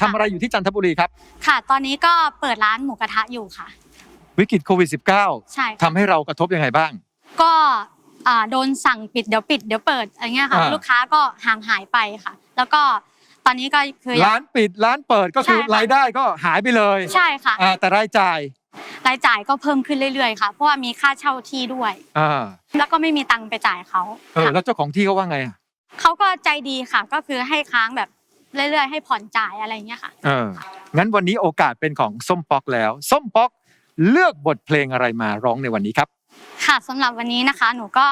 ทำอะไรอยู่ที่จันทบุรีครับ ค่ะ ตอนนี้ก็เปิดร้านหมูกระทะอยู่ค่ะ วิกฤตโควิดใช่ -19 ทำให้เรากระทบยังไงบ้าง ก็อ่าโดนสั่งปิดเดี๋ยวปิดเดี๋ยวเปิดอะไรเงี้ยค่ะ อ่า ลูกค้าก็ห่างหายไปค่ะ แล้วก็ตอนนี้ก็คือ ร้านปิดร้านเปิดก็คือใช่ค่ะ รายได้ก็หายไปเลยใช่ค่ะ อ่าแต่รายจ่ายรายจ่ายก็เพิ่มขึ้นเรื่อยๆค่ะ เพราะว่ามีค่าเช่าที่ด้วย อ่าแล้วก็ไม่มีตังค์ไปจ่ายเขาเออค่ะแล้วเจ้าของที่เขาว่าไงอะเขาก็ใจดีค่ะ ก็คือให้ค้างแบบ เรื่อยๆให้ผ่อนจ่ายอะไรเงี้ยค่ะ เอองั้นวันนี้โอกาสเป็นของส้มป๊อกแล้ว ส้มป๊อกเลือกบทเพลงอะไรมาร้องในวันนี้ครับ ค่ะสำหรับวันนี้นะคะ หนูก็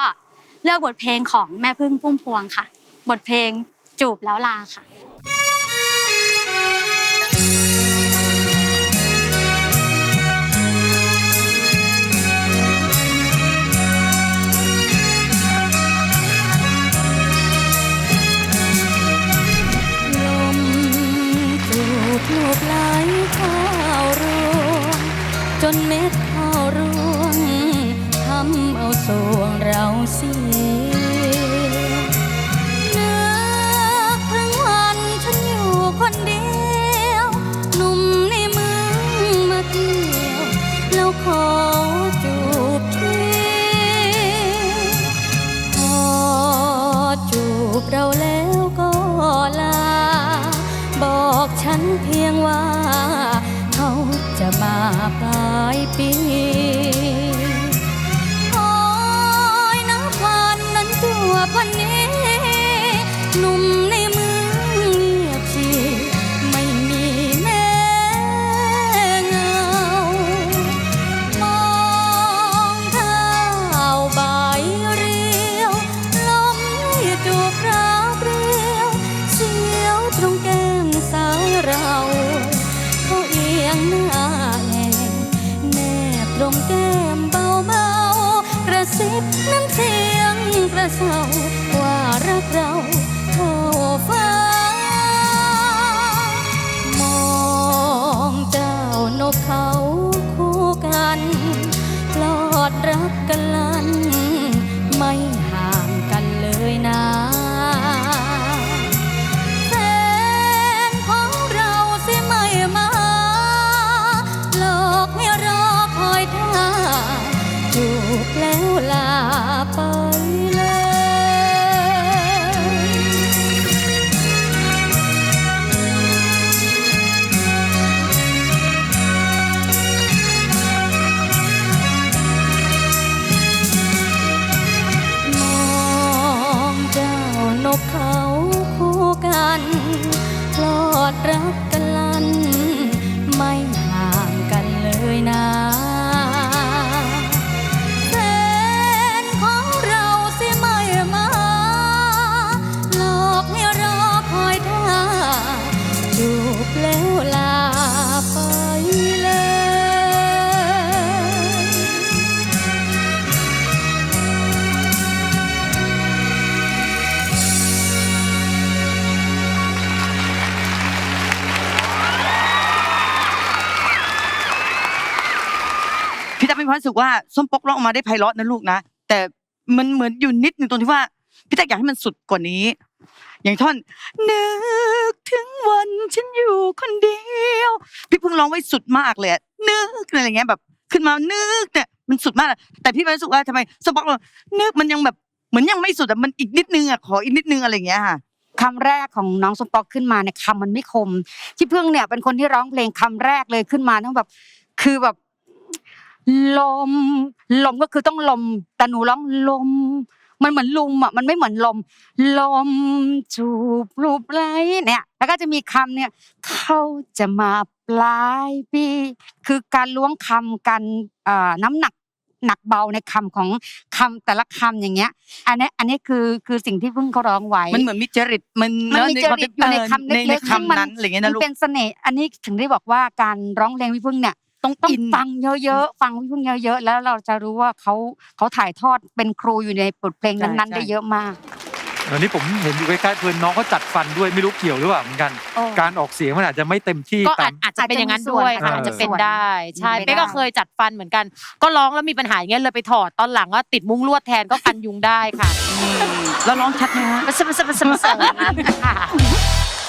เลือกบทเพลงของแม่พึ่งพุ่มพวงค่ะ บทเพลงจูบแล้วลาค่ะ ลูกไหลข้าวรวง จนเม็ดข้าวรวงทำเอาสวงเราเสียนึกถึงวันฉันอยู่คนเดียว หนุ่มในเมืองมาเที่ยว แล้วขอ บอกฉันเพียงว่า เขาจะมาปลายปีคอยนับวันนั้นชั่วพันนี้ รักเราเท่าฟ้ามองเจ้านกเขาคู่กันปลอดรักกันลัน พี่ตั๊กมีความรู้สึกว่าส้มปกร้องออกมาได้ไพเราะนะลูกนะแต่มันเหมือนอยู่นิดหนึ่งตรงที่ว่าพี่ตั๊กอยากให้มันสุดกว่านี้ อย่างท่อนนึกถึงวันฉันอยู่คนเดียว พี่เพิ่งร้องไว้สุดมากเลยอะนึกอะไรอย่างเงี้ยแบบ ขึ้นมานึกเนี่ยมันสุดมากอะแต่พี่มีความรู้สึกว่าทำไมส้มปกนึกมันยังแบบเหมือนยังไม่สุดอะมันอีกนิดนึงอะขออีกนิดนึงอะไรอย่างเงี้ยค่ะ คำแรกของน้องสมปอกขึ้นมาเนี่ยคำมันไม่คมที่พึ่งเนี่ยเป็นคนที่ร้องเพลงคำแรกเลยขึ้นมาทั้งแบบคือแบบ ลม ลมก็คือต้องลม แต่หนูร้องลม มันเหมือนลุมอะมันไม่เหมือนลม ลมจูบรูปไรเนี่ย แล้วก็จะมีคำเนี่ย เขาจะมาปลายปีคือการล้วงคำกันอ่าน้ำหนักหนักเบาในคำของคำแต่ละคำอย่างเงี้ย อันนี้อันนี้คือคือสิ่งที่พึ่งเขาร้องไว้ มันเหมือนมีจริตมันมันมีจเอะริตอยู่ในคำในเล็กๆในซึ่งมัคำนั้นอะไรอย่างเงี้ยมันะนลูกเป็นเสน่ห์อันนี้ถึงได้บอกว่าการร้องเพลงพี่พึ่งเนี่ย ต้องต้องอิน ฟังเยอะๆฟังพี่พึ่งเยอะๆแล้วเราจะรู้ว่าเขาเขาถ่ายทอดเป็นครูอยู่ในบทเพลงนั้นๆได้เยอะมากอันนี้ผมเห็นอยู่ใกล้ๆเพลินน้องเขาจัดฟันด้วยไม่รู้เกี่ยวหรือเปล่าเหมือนกัน โอ้ การออกเสียงมันอาจจะไม่เต็มที่ก็ตาอาจมอาจจะเป็นอย่างนั้นด้วยค่ะอาอาจจจะจะเป็เป็นนได้ได้ ใช่เป็นไปได้ เป้ก็เคยจัดฟันเหมือนกัน ก็ร้องแล้วมีปัญหาอย่างเงี้ยเลยไปถอดตอนหลังก็ติดมุ้งลวดแทนก็กันยุงได้ค่ะ แล้วร้องชัดไหมฮะ มันสมันสมันสมันสค่ะ